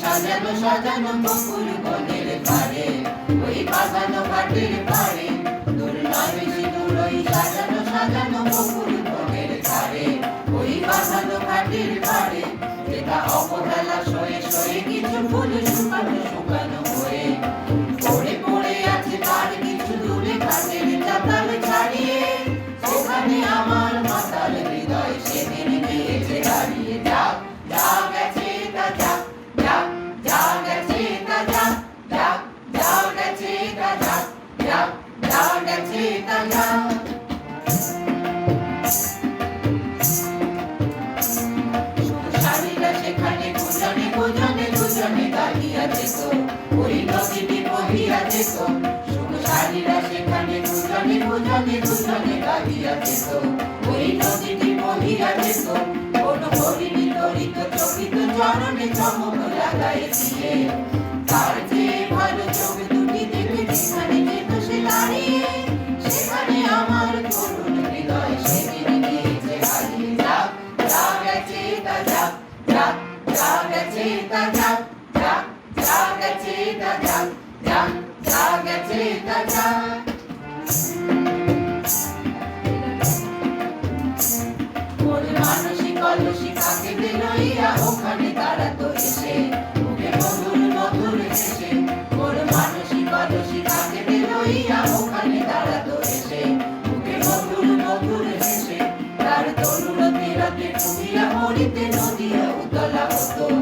সাজানো সাজানো বকুল বনের পারে ওই বাগানো ঘাটের পারে দুর্গা বেশি দূর ওই সাজানো সাজানো বকুল বনের পারে ওই বাগানো ঘাটের পারে যেটা অবহেলা সয়ে সয়ে কিছু ফুল শুকানো শুকানো দুজনে দাঁড়িয়ে যেত ওই নদীটি বহিয়া যেত সারিরা সেখানে দুজনে দুজনে দুজনে দাঁড়িয়ে যেত ওই নদীটি বহিয়া যেত কোন হরিণী তরিত চকিত চরণে চমক লাগাই দিয়ে তার যে ভালো চোখ দুটি দেখে যেখানে যেত সে দাঁড়িয়ে সেখানে আমার করুণ হৃদয় সেদিন গিয়েছে হারিয়ে যা যা গেছে তা যা যা যা গেছে তা গেছে তা যা যা যা গেছে তা যা ওর মানসিক অলসিক আঁকিতে লইয়া ওখানে দাঁড়াতো এসে মুখে মধুর মধুর হেসে ওর মানসিক অলসিক আঁকিতে লইয়া ওখানে দাঁড়াতো এসে মুখে মধুর মধুর হেসে তার তরুণ তীরতে ডুবিয়া মরিতে নদিয়া উতলা হতো।